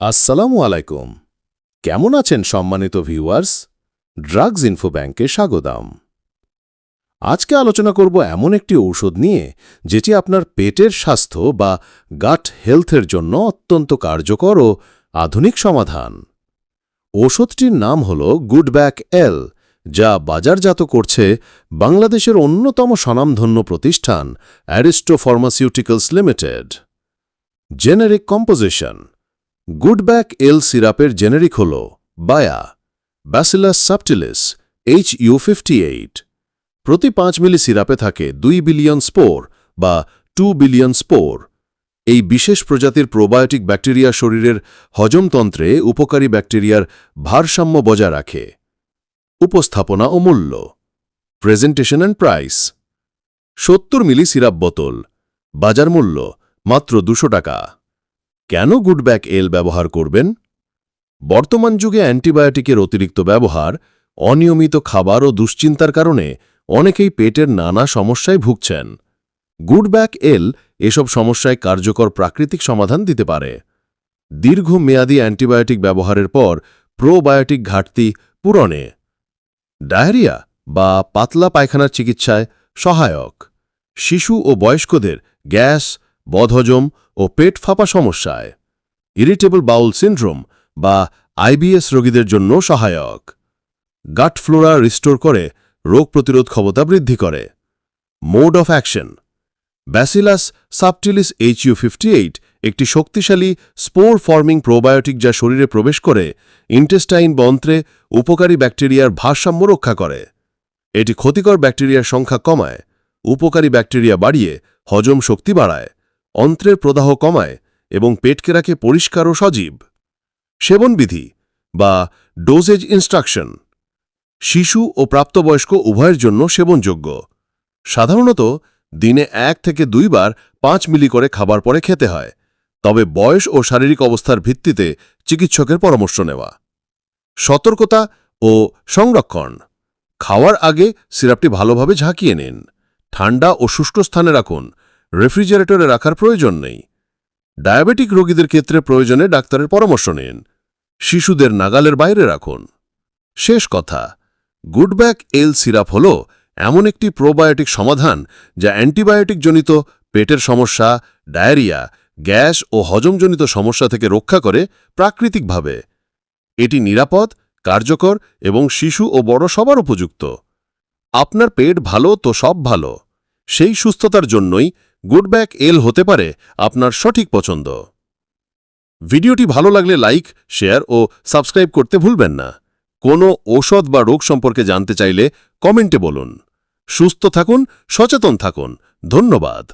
আসসালামু আলাইকুম। কেমন আছেন সম্মানিত ভিউয়ার্স? ড্রাগস ইনফো ব্যাংকে স্বাগতম। আজকে আলোচনা করব এমন একটি ঔষধ নিয়ে, যেটি আপনার পেটের স্বাস্থ্য বা গাট হেলথের জন্য অত্যন্ত কার্যকর ও আধুনিক সমাধান। ওষুধটির নাম হল গুডব্যাক এল, যা বাজারজাত করছে বাংলাদেশের অন্যতম স্বনামধন্য প্রতিষ্ঠান Aristo pharmaceuticals limited. Generic composition goodbac L সিরাপের generic হল বায়া ব্যাসিলাস সাবটিলিস এইচ ইউ প্রতি পাঁচ মিলি সিরাপে থাকে দুই বিলিয়ন স্পোর বা টু বিলিয়ন স্পোর। এই বিশেষ প্রজাতির প্রোবায়োটিক ব্যাকটেরিয়া শরীরের হজমতন্ত্রে উপকারী ব্যাকটেরিয়ার ভারসাম্য বজায় রাখে। উপস্থাপনা ও মূল্য। Presentation and price. সত্তর মিলি সিরাপ বোতল। বাজার মূল্য মাত্র দুশো টাকা। কেন গুডব্যাক এল ব্যবহার করবেন? বর্তমান যুগে অ্যান্টিবায়োটিকের অতিরিক্ত ব্যবহার, অনিয়মিত খাবার ও দুশ্চিন্তার কারণে অনেকেই পেটের নানা সমস্যায় ভুগছেন। গুডব্যাক এল এসব সমস্যায় কার্যকর প্রাকৃতিক সমাধান দিতে পারে। দীর্ঘমেয়াদী অ্যান্টিবায়োটিক ব্যবহারের পর প্রোবায়োটিক ঘাটতি পূরণে। ডায়রিয়া বা পাতলা পায়খানার চিকিৎসায় সহায়ক। শিশু ও বয়স্কদের গ্যাস, বদহজম ও পেট ফাঁপা সমস্যায়। ইরিটেবল বাউল সিন্ড্রোম বা আইবিএস রোগীদের জন্য সহায়ক। গাট ফ্লোরা রিস্টোর করে, রোগ প্রতিরোধ ক্ষমতা বৃদ্ধি করে। Mode of action bacillus subtilis H U fifty একটি শক্তিশালী স্পোর ফর্মিং প্রোবায়োটিক যা শরীরে প্রবেশ করে ইন্টেস্টাইন বন্ত্রে উপকারী ব্যাকটেরিয়ার ভারসাম্য রক্ষা করে। এটি ক্ষতিকর ব্যাকটেরিয়ার সংখ্যা কমায়, উপকারী ব্যাকটেরিয়া বাড়িয়ে হজম শক্তি বাড়ায়। অন্ত্রের প্রদাহ কমায় এবং পেটকে রাখে পরিষ্কার ও সজীব। সেবনবিধি বা ডোজেজ ইনস্ট্রাকশন। শিশু ও প্রাপ্তবয়স্ক উভয়ের জন্য সেবনযোগ্য। সাধারণত দিনে এক থেকে দুইবার পাঁচ মিলি করে খাবার পরে খেতে হয়, তবে বয়স ও শারীরিক অবস্থার ভিত্তিতে চিকিৎসকের পরামর্শ নেওয়া। সতর্কতা ও সংরক্ষণ। খাওয়ার আগে সিরাপটি ভালোভাবে ঝাঁকিয়ে নিন। ঠান্ডা ও শুষ্ক স্থানে রাখুন। রেফ্রিজারেটরে রাখার প্রয়োজন নেই। ডায়াবেটিক রোগীদের ক্ষেত্রে প্রয়োজনে ডাক্তারের পরামর্শ নিন। শিশুদের নাগালের বাইরে রাখুন। শেষ কথা, গুডব্যাক এল সিরাপ হল এমন একটি প্রোবায়োটিক সমাধান যা অ্যান্টিবায়োটিকজনিত পেটের সমস্যা, ডায়রিয়া, গ্যাস ও হজমজনিত সমস্যা থেকে রক্ষা করে প্রাকৃতিকভাবে। এটি নিরাপদ, কার্যকর এবং শিশু ও বড় সবার উপযুক্ত। আপনার পেট ভালো তো সব ভালো। সেই সুস্থতার জন্যই গুডব্যাক এল হতে পারে আপনার সঠিক পছন্দ। ভিডিওটি ভালো লাগলে লাইক, শেয়ার ও সাবস্ক্রাইব করতে ভুলবেন না। কোনো ঔষধ বা রোগ সম্পর্কে জানতে চাইলে কমেন্টে বলুন। সুস্থ থাকুন, সচেতন থাকুন। ধন্যবাদ।